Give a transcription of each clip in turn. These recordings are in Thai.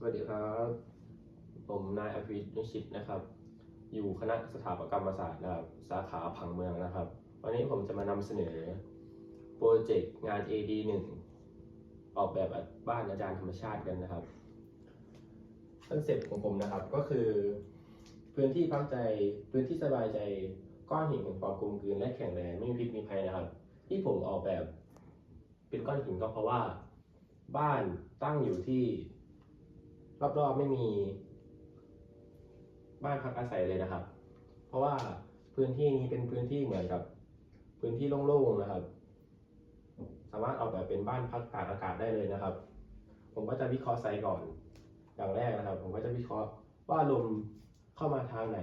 สวัสดีครับ ผมนายอภิวิทย์นุชิตนะครับ อยู่คณะสถาปัตยกรรมศาสตร์นะครับสาขาผังเมืองนะครับ วันนี้ผมจะมานำเสนอโปรเจกต์งาน AD 1 ออกแบบบ้านอาจารย์ธรรมชาติกันนะครับคอนเซ็ปต์ของผมนะครับก็คือ พื้นที่พักใจพื้นที่สบายใจก้อนหินแห่งความกลมกลืนและแข็งแรงไม่มีพิษมีภัยนะครับ ที่ผมออกแบบเป็นก้อนหินก็เพราะว่า บ้านตั้งอยู่ที่ รอบๆไม่มี บ้านพักอาศัยเลยนะครับ เพราะว่าพื้นที่นี้เป็นพื้นที่เหมือนกับ พื้นที่โล่งๆนะครับ สามารถออกแบบเป็นบ้านพักตากอากาศได้เลยนะครับ ผมก็จะวิเคราะห์ไซต์ก่อน อย่างแรกนะครับ ผมก็จะวิเคราะห์ว่าลมเข้ามาทางไหน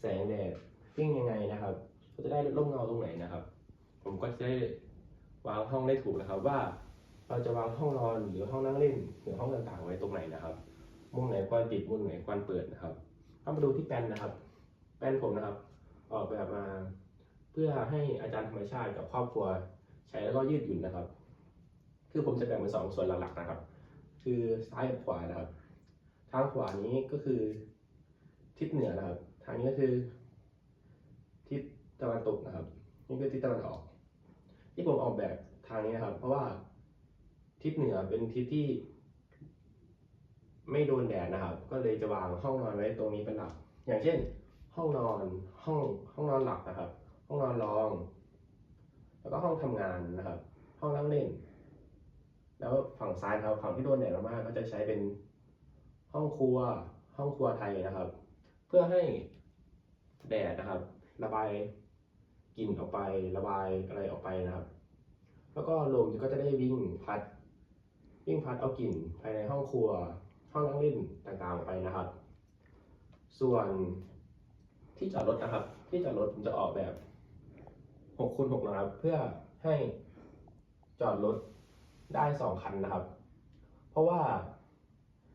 แสงแดดวิ่งยังไงนะครับก็จะได้ร่มเงาตรงไหนนะครับ ผมก็จะได้วางห้องได้ถูกนะครับว่า เราจะวางห้องนอนหรือห้องนั่งเล่นหรือห้องต่างๆไว้ตรงไหนนะครับ มุมไหนควรปิดมุมไหนควรเปิดนะครับก็มาดูที่แปลนนะครับ แปลนผมนะครับ ออกแบบมาเพื่อให้อาจารย์ธรรมชาติกับครอบครัวใช้แล้วก็ยืดหยุ่นนะครับ คือผมจะแบ่งเป็นสองส่วนหลักๆนะครับ คือซ้ายกับขวานะครับ ทางขวานี้ก็คือ ทิศเหนือนะครับ ทางนี้ก็คือ ทิศตะวันตกนะครับ นี่คือทิศตะวันออก ที่ผมออกแบบทางนี้นะครับ เพราะว่า ทิศเหนือเป็นทิศที่ ไม่โดนแดดนะครับ ก็เลยจะวางห้องนอนไว้ตรงนี้เป็นหลัก อย่างเช่น ห้องนอนห้องห้องนอนหลักนะครับ ห้องนอนรอง แล้วก็ห้องทำงานนะครับ ห้องนั่งเล่น แล้วฝั่งซ้ายนะครับฝั่งที่โดนแดดมากก็จะใช้เป็นห้องครัว ห้องครัวไทยนะครับ เพื่อให้แดดนะครับ ระบายกลิ่นออกไประบายอะไรออกไปนะครับ แล้วก็ลมก็จะได้วิ่งพัด วิ่งพัดเอากลิ่นภายในห้องครัว ห้องนั่งเล่นต่างๆออกไปนะครับ ส่วนที่จอดรถนะครับ ที่จอดรถผมจะออกแบบ6คูณ6นะครับ เพื่อให้จอดรถได้สองคันนะครับ เพราะว่า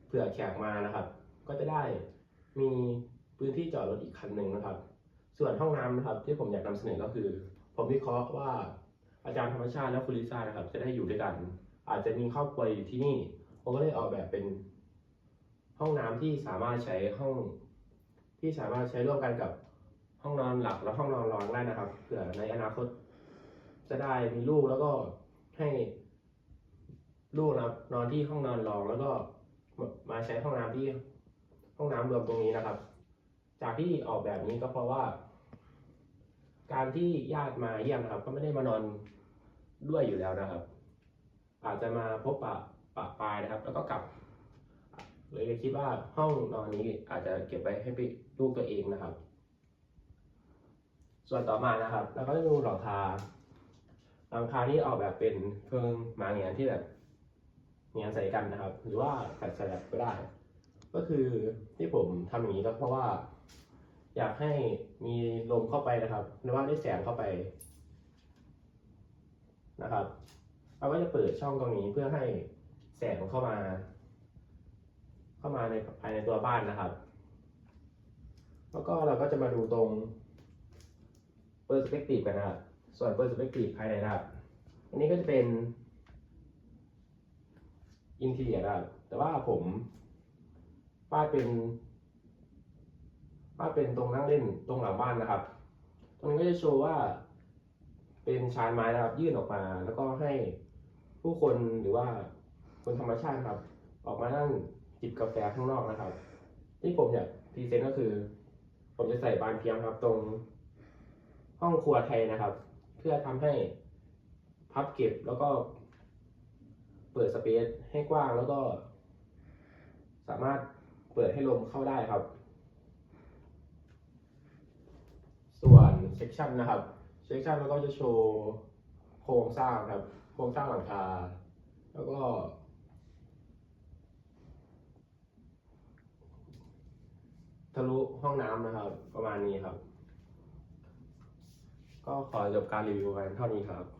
เผื่อแขกมานะครับ ก็จะได้มีพื้นที่จอดรถอีกคันหนึ่งนะครับ ส่วนห้องน้ำนะครับ ที่ผมอยากนำเสนอก็คือ ผมวิเคราะห์ว่าอาจารย์ธรรมชาติและคุณลิซ่านะครับ จะได้อยู่ด้วยกัน อาจจะมีครอบครัวอยู่ที่นี่ผมก็เลยออกแบบเป็นห้องน้ำที่สามารถใช้ห้อง ที่สามารถใช้ร่วมกันกับห้องนอนหลักและห้องนอนรองได้นะครับเผื่อในอนาคต จะได้มีลูกแล้วก็ให้ลูกนะครับนอนที่ห้องนอนรองแล้วก็มาใช้ห้องน้ำที่ห้องน้ำรวมตรงนี้นะครับ จากที่ออกแบบนี้ก็เพราะว่า การที่ญาติมาเยี่ยมนะครับ ก็ไม่ได้มานอนด้วยอยู่แล้วนะครับ อาจจะมาพบปะปะปายนะครับ แล้วก็กลับเลยคิดว่าห้องนอนนี้อาจจะเก็บไว้ให้พี่ลูกตัวเองนะครับ ส่วนต่อมานะครับ แล้วก็จะดูหลังคาหลังคาที่ออกแบบเป็นเพิงมาเงียนที่แบบเงียนใส่กันนะครับ หรือว่าแฟลตสลับก็ได้ ก็คือที่ผมทำอย่างนี้ก็เพราะว่า อยากให้มีลมเข้าไปนะครับ หรือว่าได้แสงเข้าไปนะครับ เราก็จะเปิดช่องตรงนี้เพื่อให้แสงเข้ามา เข้ามาในภายในตัวบ้านนะครับ แล้วก็เราก็จะมาดูตรง perspective กันนะครับ ส่วน perspective ภายในนะครับ อันนี้ก็จะเป็น interior นะครับ แต่ว่าผมวาดเป็นวาดเป็นตรงนั่งเล่นตรงหลังบ้านนะครับ ตรงนี้ก็จะโชว์ว่าเป็นชานไม้นะครับยื่นออกมาแล้วก็ให้ ผู้คนหรือว่าคนธรรมชาติครับ ออกมานั่งจิบกาแฟข้างนอกนะครับ ที่ผมอยากพรีเซนต์ก็คือ ผมจะใส่บานเทียมครับ ตรง ห้องครัวไทยนะครับ เพื่อทำให้พับเก็บแล้วก็ เปิดสเปซให้กว้างแล้วก็ สามารถเปิดให้ลมเข้าได้ครับ ส่วนเซกชันนะครับเซกชันแล้วก็จะโชว์โครงสร้างครับ โครงสร้างหลังคา แล้วก็ ทะลุห้องน้ำนะครับ ประมาณนี้ครับ ก็ขอจบการรีวิวไว้เท่านี้ครับ